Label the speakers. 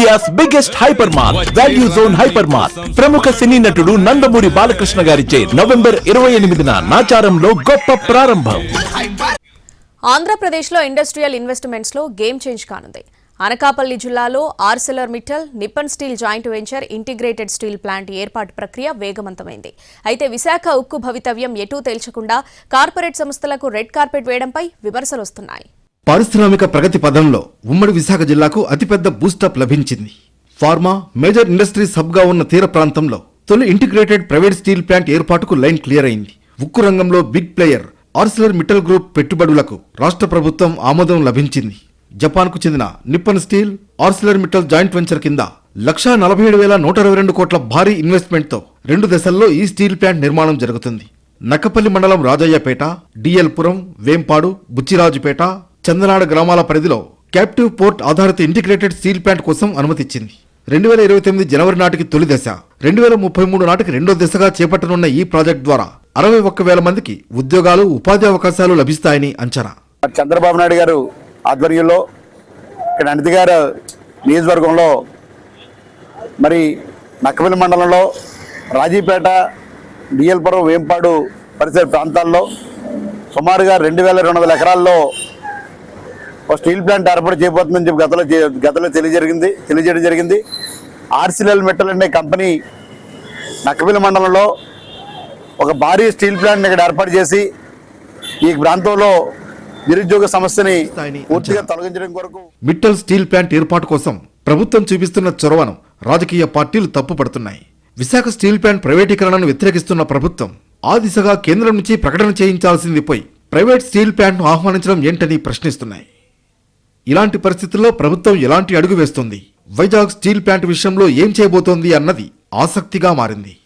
Speaker 1: India's biggest hyper mart value zone hyper mart ప్రముఖ సినీ నటుడు నందమూరి బాలకృష్ణ గారిచే నవంబర్ ఇరవై ఎనిమిదిన నాచారంలో గొప్ప ప్రారంభం.
Speaker 2: ఆంధ్రప్రదేశ్లో ఇండస్ట్రియల్ ఇన్వెస్ట్మెంట్స్లో గేమ్ చేంజ్ కానుంది. అనకాపల్లి జిల్లాలో Arcelor Mittal Nippon steel joint venture integrated steel plant ఏర్పాటు ప్రక్రియ వేగవంతమైంది. అయితే విశాఖ ఉక్కు భవితవ్యం ఎటూ తేల్చకుండా కార్పొరేట్ సంస్థలకు రెడ్ కార్పెట్ వేయడంపై విమర్శలు వస్తున్నాయి
Speaker 3: పారిశ్రామిక ప్రగతి పదంలో ఉమ్మడి విశాఖ జిల్లాకు అతిపెద్ద బూస్టప్ లభించింది. ఫార్మా మేజర్ ఇండస్ట్రీస్ హబ్గా ఉన్న తీర ప్రాంతంలో తొలి ఇంటిగ్రేటెడ్ ప్రైవేట్ స్టీల్ ప్లాంట్ ఏర్పాటుకు లైన్ క్లియర్ అయింది. ఉక్కు రంగంలో big player Arcelor Mittal group పెట్టుబడులకు రాష్ట్ర ప్రభుత్వం ఆమోదం లభించింది. జపాన్కు చెందిన Nippon steel Arcelor Mittal joint venture కింద లక్షా నలభై ఏడు వేల నూట ఇరవై రెండు కోట్ల భారీ ఇన్వెస్ట్మెంట్తో రెండు దశల్లో ఈ స్టీల్ ప్లాంట్ నిర్మాణం జరుగుతుంది. నక్కపల్లి మండలం రాజయ్యపేట డిఎల్పురం వేంపాడు బుచ్చిరాజుపేట చందనాడ గ్రామాల పరిధిలో క్యాప్టివ్ పోర్ట్ ఆధారిత ఇంటిగ్రేటెడ్ స్టీల్ ప్లాంట్ కోసం అనుమతిచ్చింది. రెండు వేల ఇరవై తొమ్మిది జనవరి నాటికి తొలి దశ. రెండు వేల ముప్పై మూడు నాటికి రెండో దశగా చేపట్టనున్న ఈ ప్రాజెక్ట్ ద్వారా అరవై ఒక్క వేల మందికి ఉద్యోగాలు ఉపాధి అవకాశాలు లభిస్తాయని అంచనా.
Speaker 4: చంద్రబాబు నాయుడు గారు ఆధ్వర్యంలో ఇక్కడ అనితి గారు నియోజకవర్గంలో మరి నక్కవెల్లి మండలంలో రాజీపేట డిఎల్పురం వేంపాడు పరిసర ప్రాంతాల్లో సుమారుగా రెండు వేల రెండు వందల ఎకరాల్లో స్టీల్ ప్లాంట్ ఏర్పాటు చేయబోతుందని చెప్పి గతంలో గతంలో తెలియజరిగింది తెలియజేయడం జరిగింది. ఆర్సిఎల్ మెటల్ అనే కంపెనీ నక్కపల్లి మండలంలో ఒక భారీ స్టీల్ ప్లాంట్ ఇక్కడ ఏర్పాటు చేసి ఈ ప్రాంతంలో నిరుద్యోగ సమస్యని పూర్తిగా తొలగించడం కొరకు
Speaker 3: మిట్టల్ స్టీల్ ప్లాంట్ ఏర్పాటు కోసం ప్రభుత్వం చూపిస్తున్న చొరవను రాజకీయ పార్టీలు తప్పుపడుతున్నాయి. విశాఖ స్టీల్ ప్లాంట్ ప్రైవేటీకరణను వ్యతిరేకిస్తున్న ప్రభుత్వం ఆ దిశగా కేంద్రం నుంచి ప్రకటన చేయించాల్సింది పోయి ప్రైవేట్ స్టీల్ ప్లాంట్ను ఆహ్వానించడం ఏంటని ప్రశ్నిస్తున్నాయి. ఇలాంటి పరిస్థితుల్లో ప్రభుత్వం ఎలాంటి అడుగు వేస్తుంది? వైజాగ్ స్టీల్ ప్లాంట్ విషయంలో ఏం చేయబోతోంది అన్నది ఆసక్తిగా మారింది.